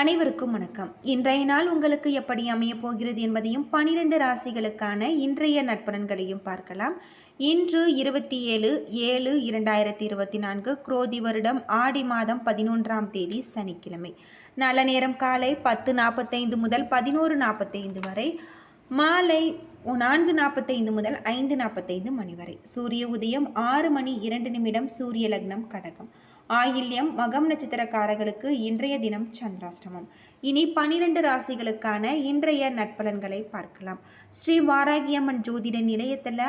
அனைவருக்கும் வணக்கம். இன்றைய நாள் உங்களுக்கு எப்படி அமையப் போகிறது என்பதையும் பனிரெண்டு ராசிகளுக்கான இன்றைய நட்பலன்களையும் பார்க்கலாம். இன்று இருபத்தி ஏழு ஏழு இரண்டாயிரத்தி இருபத்தி நான்கு குரோதி வருடம் ஆடி மாதம் பதினொன்றாம் தேதி சனிக்கிழமை. நல்ல நேரம் காலை பத்து நாற்பத்தைந்து முதல் பதினோரு நாற்பத்தைந்து வரை மாலை நான்கு நாற்பத்தைந்து முதல் ஐந்து நாற்பத்தைந்து மணி வரை. சூரிய உதயம் ஆறு மணி இரண்டு நிமிடம் சூரிய லக்னம் கடகம். ஆயில்யம் மகம் நட்சத்திரக்காரர்களுக்கு இன்றைய தினம் சந்திராஷ்டமம். இனி பனிரெண்டு ராசிகளுக்கான இன்றைய நட்பலன்களை பார்க்கலாம். ஸ்ரீ வாராகியம்மன் ஜோதிட நிலையத்தில்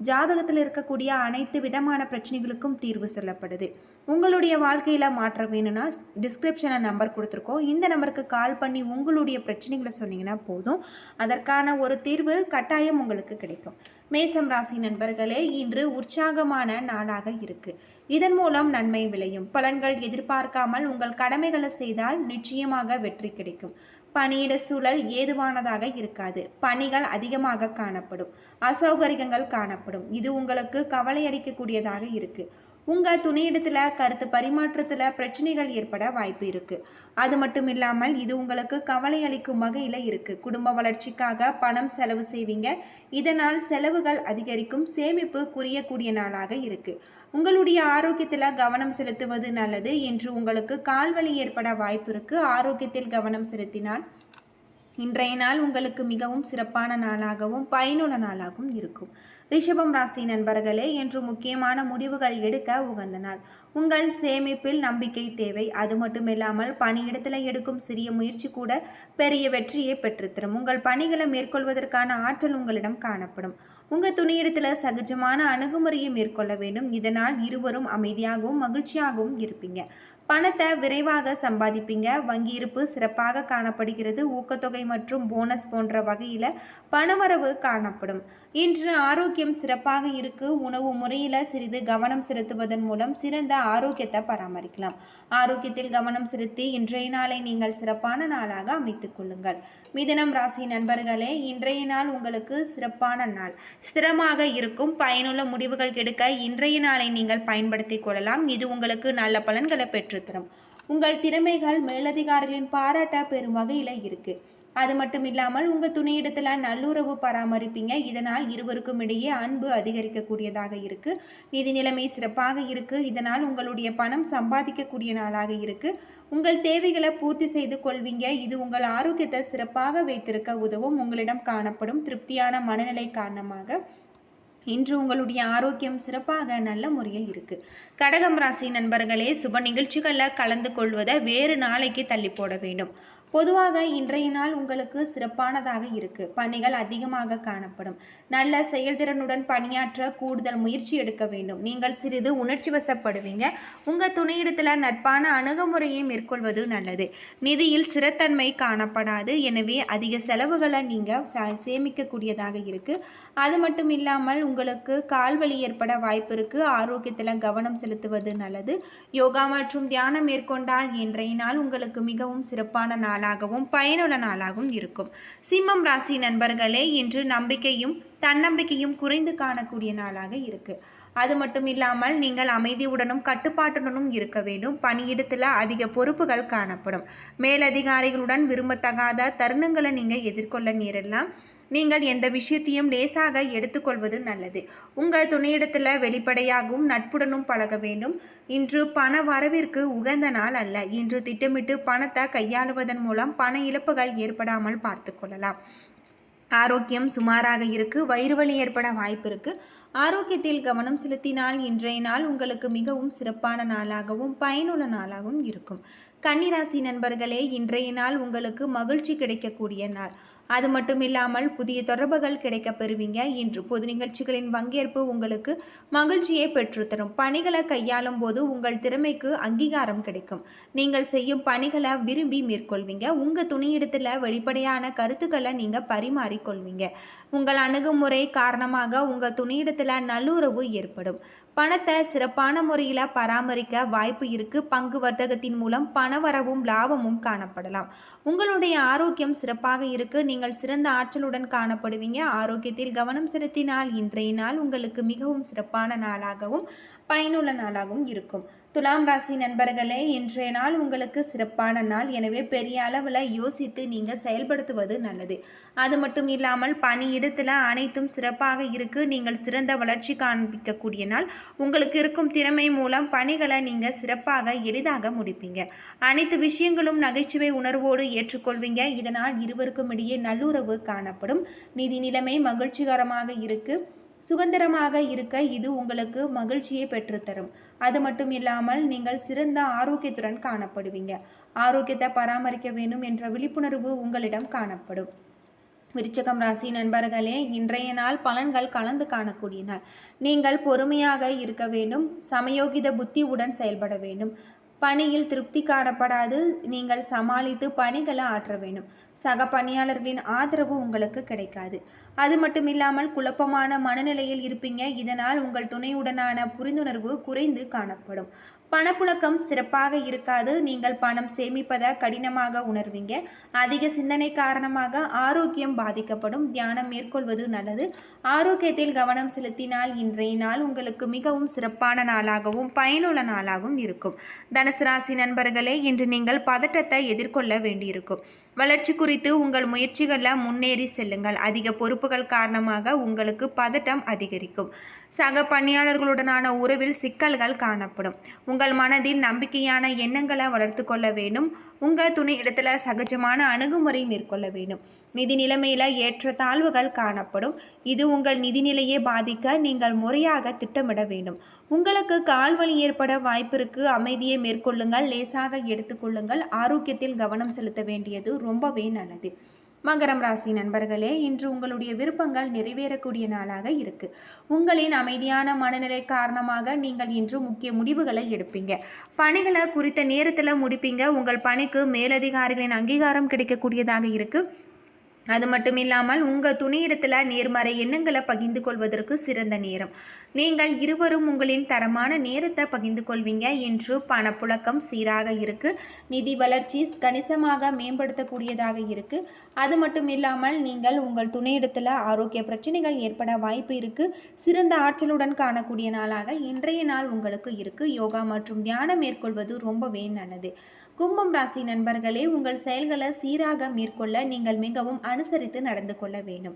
ஜாதகத்தில் இருக்கக்கூடிய அனைத்து விதமான பிரச்சனைகளுக்கும் தீர்வு சொல்லப்படுது. உங்களுடைய வாழ்க்கையில் மாற்றம் வேணும்னா டிஸ்கிரிப்ஷனில் நம்பர் கொடுத்துருக்கோம். இந்த நம்பருக்கு கால் பண்ணி உங்களுடைய பிரச்சனைகளை சொன்னீங்கன்னா போதும். அதற்கான ஒரு தீர்வு கட்டாயம் உங்களுக்கு கிடைக்கும். மேசம் ராசி நண்பர்களே இன்று உற்சாகமான நாளாக இருக்கு. இதன் மூலம் நன்மை விளையும். பலன்கள் எதிர்பார்க்காமல் உங்கள் கடமைகளை செய்தால் நிச்சயமாக வெற்றி கிடைக்கும். பணியிட சூழல் ஏதுவானதாக இருக்காது. பணிகள் அதிகமாக காணப்படும். அசௌகரியங்கள் காணப்படும். இது உங்களுக்கு கவலை அளிக்கக்கூடியதாக இருக்கு. உங்கள் துணையிடத்தில் கருத்து பரிமாற்றத்தில் பிரச்சனைகள் ஏற்பட வாய்ப்பு இருக்குது அது மட்டும் இல்லாமல் இது உங்களுக்கு கவலை அளிக்கும் வகையில் இருக்குது குடும்ப வளர்ச்சிக்காக பணம் செலவு செய்வீங்க. இதனால் செலவுகள் அதிகரிக்கும். சேமிப்பு குறையக்கூடிய நாளாக இருக்குது உங்களுடைய ஆரோக்கியத்தில் கவனம் செலுத்துவது நல்லது என்று உங்களுக்கு கால்வலி ஏற்பட வாய்ப்பு இருக்கு. ஆரோக்கியத்தில் கவனம் செலுத்தினால் இன்றைய நாள் உங்களுக்கு மிகவும் சிறப்பான நாளாகவும் பயனுள்ள நாளாகவும் இருக்கும். ரிஷபம் ராசி நண்பர்களே என்று முக்கியமான முடிவுகள் எடுக்க உகந்த நாள். உங்கள் சேமிப்பில் நம்பிக்கை தேவை. அது மட்டுமில்லாமல் பணியிடத்தில் எடுக்கும் சிறிய முயற்சி கூட பெரிய வெற்றியை பெற்றுத்தரும். உங்கள் பணிகளை மேற்கொள்வதற்கான ஆற்றல் உங்களிடம் காணப்படும். உங்கள் துணியிடத்தில் சகஜமான அணுகுமுறையை மேற்கொள்ள வேண்டும். இதனால் இருவரும் அமைதியாகவும் மகிழ்ச்சியாகவும் இருப்பீங்க. பணத்தை விரைவாக சம்பாதிப்பீங்க. வங்கி இருப்பு சிறப்பாக காணப்படுகிறது. ஊக்கத்தொகை மற்றும் போனஸ் போன்ற வகையில் பணவரவு காணப்படும். இன்று ஆரோக்கியம் சிறப்பாக இருக்கு. உணவு முறையில் சிறிது கவனம் செலுத்துவதன் மூலம் சிறந்த ஆரோக்கியத்தை பராமரிக்கலாம். ஆரோக்கியத்தில் கவனம் செலுத்தி இன்றைய நாளை நீங்கள் சிறப்பான நாளாக அமைத்துக் கொள்ளுங்கள். மிதனம் ராசி நண்பர்களே இன்றைய நாள் உங்களுக்கு சிறப்பான நாள். ஸ்திரமாக இருக்கும் பயனுள்ள முடிவுகள் எடுக்க இன்றைய நாளை நீங்கள் பயன்படுத்தி கொள்ளலாம். இது உங்களுக்கு நல்ல பலன்களை பெற்றுத்தரும். உங்கள் திறமைகள் மேலதிகாரிகளின் பாராட்ட பெறும் வகையில் இருக்குது அது மட்டும் இல்லாமல் உங்கள் துணையிடத்தில் நல்லுறவு பராமரிப்பீங்க. இதனால் இருவருக்கும் இடையே அன்பு அதிகரிக்கக்கூடியதாக இருக்குது நிதி நிலைமை சிறப்பாக இருக்குது இதனால் உங்களுடைய பணம் சம்பாதிக்கக்கூடிய நாளாக இருக்குது உங்கள் தேவைகளை பூர்த்தி செய்து கொள்வீங்க. இது உங்கள் ஆரோக்கியத்தை சிறப்பாக வைத்திருக்க உதவும். உங்களிடம் காணப்படும் திருப்தியான மனநிலை காரணமாக இன்று உங்களுடைய ஆரோக்கியம் சிறப்பாக நல்ல முறையில் இருக்குது கடகம் ராசி நண்பர்களே சுப நிகழ்ச்சிகளில் கலந்து கொள்வதை வேறு நாளைக்கு தள்ளி போட வேண்டும். பொதுவாக இன்றைய நாள் உங்களுக்கு சிறப்பானதாக இருக்கு. பணிகள் அதிகமாக காணப்படும். நல்ல செயல்திறனுடன் பணியாற்ற கூடுதல் முயற்சி எடுக்க வேண்டும். நீங்கள் சிறிது உணர்ச்சி வசப்படுவீங்க. உங்க துணையிடத்துல நட்பான அணுகுமுறையை மேற்கொள்வது நல்லது. நிதியில் சிறத்தன்மை காணப்படாது. எனவே அதிக செலவுகளை நீங்க ச- சேமிக்கக்கூடியதாக இருக்கு. அது மட்டும் இல்லாமல் உங்களுக்கு கால்வலி ஏற்பட வாய்ப்பு இருக்கு. ஆரோக்கியத்தில் கவனம் செலுத்துவது நல்லது. யோகா மற்றும் தியானம் மேற்கொண்டால் இன்றைய நாள் உங்களுக்கு மிகவும் சிறப்பான நாள் நாளாகவும் பயனுள்ள நாளாகவும் இருக்கும். சிம்மம் ராசி நண்பர்களே இன்று நம்பிக்கையும் தன்னம்பிக்கையும் குறைந்து காணக்கூடிய நாளாக இருக்கு. அது மட்டும் இல்லாமல் நீங்கள் அமைதியுடனும் கட்டுப்பாட்டுடனும் இருக்க வேண்டும். பணியிடத்தில் அதிக பொறுப்புகள் காணப்படும். மேலதிகாரிகளுடன் விரும்பத்தகாத தருணங்களை நீங்கள் எதிர்கொள்ள நேரிடலாம். நீங்கள் எந்த விஷயத்தையும் லேசாக எடுத்துக்கொள்வது நல்லது. உங்கள் துணையிடத்தில் வெளிப்படையாகவும் நட்புடனும் பழக வேண்டும். இன்று பண வரவிற்கு உகந்த நாள் அல்ல. இன்று திட்டமிட்டு பணத்தை கையாளுவதன் மூலம் பண இழப்புகள் ஏற்படாமல் பார்த்து கொள்ளலாம். ஆரோக்கியம் சுமாராக இருக்கு. வயிறு வலி ஏற்பட வாய்ப்பு இருக்கு. ஆரோக்கியத்தில் கவனம் செலுத்தினால் இன்றைய நாள் உங்களுக்கு மிகவும் சிறப்பான நாளாகவும் பயனுள்ள நாளாகவும் இருக்கும். கன்னிராசி நண்பர்களே இன்றைய நாள் உங்களுக்கு மகிழ்ச்சி கிடைக்கக்கூடிய நாள். அது மட்டும் இல்லாமல் புதிய தொடர்புகள் கிடைக்க பெறுவீங்க. இன்று பொது நிகழ்ச்சிகளின் பங்கேற்பு உங்களுக்கு மகிழ்ச்சியை பெற்றுத்தரும். பணிகளை கையாளும் போது உங்கள் திறமைக்கு அங்கீகாரம் கிடைக்கும். நீங்கள் செய்யும் பணிகளை விரும்பி மேற்கொள்வீங்க. உங்கள் துணியிடத்தில் வெளிப்படையான கருத்துக்களை நீங்கள் பரிமாறிக்கொள்வீங்க. உங்கள் அணுகுமுறை காரணமாக உங்கள் துணியிடத்தில் நல்லுறவு ஏற்படும். பணத்தை சிறப்பான முறையில் பராமரிக்க வாய்ப்பு இருக்கு. பங்கு வர்த்தகத்தின் மூலம் பணவரவும் லாபமும் காணப்படலாம். உங்களுடைய ஆரோக்கியம் சிறப்பாக இருக்கு. நீங்கள் சிறந்த ஆற்றலுடன் காணப்படுவீங்க. ஆரோக்கியத்தில் கவனம் செலுத்தினால் இன்றைய நாள் உங்களுக்கு மிகவும் சிறப்பான நாளாகவும் பயனுள்ள நாளாகவும் இருக்கும். துலாம் ராசி நண்பர்களே இன்றைய நாள் உங்களுக்கு சிறப்பான நாள். எனவே பெரிய அளவில் யோசித்து நீங்கள் செயல்படுத்துவது நல்லது. அது மட்டும் இல்லாமல் பணியிடத்தில் அனைத்தும் சிறப்பாக இருக்கு. நீங்கள் சிறந்த வளர்ச்சி காண்பிக்கக்கூடிய நாள். உங்களுக்கு இருக்கும் திறமை மூலம் பணிகளை நீங்கள் சிறப்பாக எளிதாக முடிப்பீங்க. அனைத்து விஷயங்களும் நகைச்சுவை உணர்வோடு ஏற்றுக்கொள்வீங்க. இதனால் இருவருக்கும் இடையே நல்லுறவு காணப்படும். நிதி நிலைமை மகிழ்ச்சிகரமாக இருக்குது சுதந்திரமாக இருக்க இது உங்களுக்கு மகிழ்ச்சியை பெற்றுத்தரும். அது மட்டும் இல்லாமல் நீங்கள் சிறந்த ஆரோக்கியத்துடன் காணப்படுவீங்க. ஆரோக்கியத்தை பராமரிக்க வேண்டும் என்ற விழிப்புணர்வு உங்களிடம் காணப்படும். விருச்சகம் ராசி நண்பர்களே இன்றைய நாள் பலன்கள் கலந்து காணக்கூடிய நாள் நீங்கள் பொறுமையாக இருக்க வேண்டும். சமயோகித புத்தியுடன் செயல்பட வேண்டும். பணியில் திருப்தி காணப்படாது. நீங்கள் சமாளித்து பணிகளை ஆற்ற வேண்டும். சக பணியாளர்களின் ஆதரவு உங்களுக்கு கிடைக்காது. அது மட்டும் இல்லாமல் குழப்பமான மனநிலையில் இருப்பீங்க. இதனால் உங்கள் துணையுடனான புரிந்துணர்வு குறைந்து காணப்படும். பணப்புழக்கம் சிறப்பாக இருக்காது. நீங்கள் பணம் சேமிப்பதை கடினமாக உணர்வீங்க. அதிக சிந்தனை காரணமாக ஆரோக்கியம் பாதிக்கப்படும். தியானம் மேற்கொள்வது நல்லது. ஆரோக்கியத்தில் கவனம் செலுத்தினால் இன்றைய நாள் உங்களுக்கு மிகவும் சிறப்பான நாளாகவும் பயனுள்ள நாளாகவும் இருக்கும். தனுசு ராசி நண்பர்களே இன்று நீங்கள் பதட்டத்தை எதிர்கொள்ள வேண்டியிருக்கும். வளர்ச்சி குறித்து உங்கள் முயற்சிகளில் முன்னேறி செல்லுங்கள். அதிக பொறுப்புகள் காரணமாக உங்களுக்கு பதட்டம் அதிகரிக்கும். சக பணியாளர்களுடனான உறவில் சிக்கல்கள் காணப்படும். உங்கள் மனதில் நம்பிக்கையான எண்ணங்களை வளர்த்து கொள்ள வேண்டும். உங்கள் துணை இடத்துல சகஜமான அணுகுமுறை மேற்கொள்ள வேண்டும். நிதி நிலைமையில் ஏற்ற தாழ்வுகள் காணப்படும். இது உங்கள் நிதிநிலையை பாதிக்க நீங்கள் முறையாக திட்டமிட வேண்டும். உங்களுக்கு கால்வலி ஏற்பட வாய்ப்பிற்கு அமைதியை மேற்கொள்ளுங்கள். லேசாக எடுத்துக்கொள்ளுங்கள் ஆரோக்கியத்தில் கவனம் செலுத்த வேண்டியது ரொம்பவே நல்லது. மகரம் ராசி நண்பர்களே இன்று உங்களுடைய விருப்பங்கள் நிறைவேறக்கூடிய நாளாக இருக்கு. உங்களின் அமைதியான மனநிலை காரணமாக நீங்கள் இன்று முக்கிய முடிவுகளை எடுப்பீங்க. பணிகளை குறித்த நேரத்தில் முடிப்பீங்க. உங்கள் பணிக்கு மேலதிகாரிகளின் அங்கீகாரம் கிடைக்கக்கூடியதாக இருக்குது அது மட்டும் இல்லாமல் உங்கள் துணையிடத்தில் நேர்மறை எண்ணங்களை பகிர்ந்து கொள்வதற்கு சிறந்த நேரம். நீங்கள் இருவரும் உங்களின் தரமான நேரத்தை பகிர்ந்து கொள்வீங்க என்று பணப்புழக்கம் சீராக இருக்குது நிதி வளர்ச்சி கணிசமாக மேம்படுத்தக்கூடியதாக இருக்குது அது மட்டும் இல்லாமல் நீங்கள் உங்கள் துணையிடத்தில் ஆரோக்கிய பிரச்சனைகள் ஏற்பட வாய்ப்பு இருக்குது சிறந்த ஆற்றலுடன் காணக்கூடிய நாளாக இன்றைய நாள் உங்களுக்கு இருக்குது யோகா மற்றும் தியானம் மேற்கொள்வது ரொம்பவே நல்லது. கும்பம் ராசி நண்பர்களே உங்கள் செயல்களை சீராக மேற்கொள்ள நீங்கள் மிகவும் அனுசரித்து நடந்து கொள்ள வேண்டும்.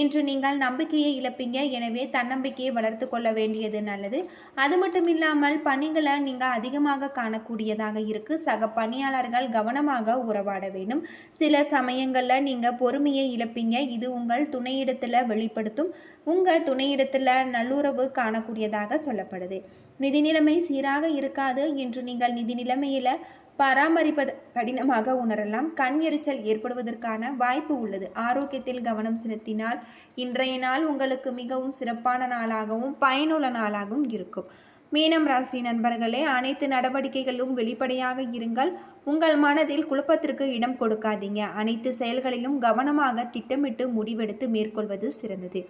இன்று நீங்கள் நம்பிக்கையை இழப்பீங்க. எனவே தன்னம்பிக்கையை வளர்த்து கொள்ள வேண்டியது நல்லது. அது மட்டும் இல்லாமல் பணிகளை நீங்கள் அதிகமாக காணக்கூடியதாக இருக்கு. சக பணியாளர்கள் கவனமாக உறவாட வேண்டும். சில சமயங்களில் நீங்கள் பொறுமையை இழப்பீங்க. இது உங்கள் துணையிடத்தில் வெளிப்படுத்தும். உங்கள் துணையிடத்தில் நல்லுறவு காணக்கூடியதாக சொல்லப்படுது. நிதி நிலைமை சீராக இருக்காது. என்று நீங்கள் நிதி நிலைமையில் பராமரிப்பது கடினமாக உணரலாம். கண் எரிச்சல் ஏற்படுவதற்கான வாய்ப்பு உள்ளது. ஆரோக்கியத்தில் கவனம் செலுத்தினால் இன்றைய நாள் உங்களுக்கு மிகவும் சிறப்பான நாளாகவும் பயனுள்ள நாளாகவும் இருக்கும். மீனம் ராசி நண்பர்களே அனைத்து நடவடிக்கைகளும் வெளிப்படையாக இருங்கள். உங்கள் மனதில் குழப்பத்திற்கு இடம் கொடுக்காதீங்க. அனைத்து செயல்களிலும் கவனமாக திட்டமிட்டு முடிவெடுத்து மேற்கொள்வது சிறந்தது.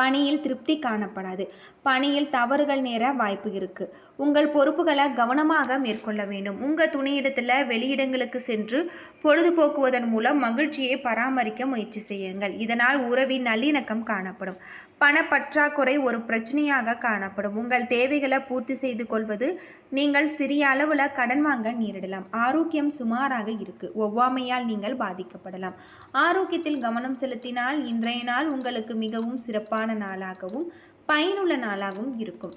பணியில் திருப்தி காணப்படாது. பணியில் தவறுகள் நேர வாய்ப்பு இருக்குது உங்கள் பொறுப்புகளை கவனமாக மேற்கொள்ள வேண்டும். உங்கள் துணையிடத்தில் வெளியிடங்களுக்கு சென்று பொழுதுபோக்குவதன் மூலம் மகிழ்ச்சியை பராமரிக்க முயற்சி செய்யுங்கள். இதனால் உறவின் நல்லிணக்கம் காணப்படும். பணப்பற்றாக்குறை ஒரு பிரச்சனையாக காணப்படும். உங்கள் தேவைகளை பூர்த்தி செய்து கொள்வது நீங்கள் சிறிய அளவில் கடன் வாங்க நேரிடலாம். ஆரோக்கியம் சுமாராக இருக்குது ஒவ்வாமையால் நீங்கள் பாதிக்கப்படலாம். ஆரோக்கியத்தில் கவனம் செலுத்தினால் இன்றைய நாள் உங்களுக்கு மிகவும் சிறப்பான நாளாகவும் பயனுள்ள நாளாகவும் இருக்கும்.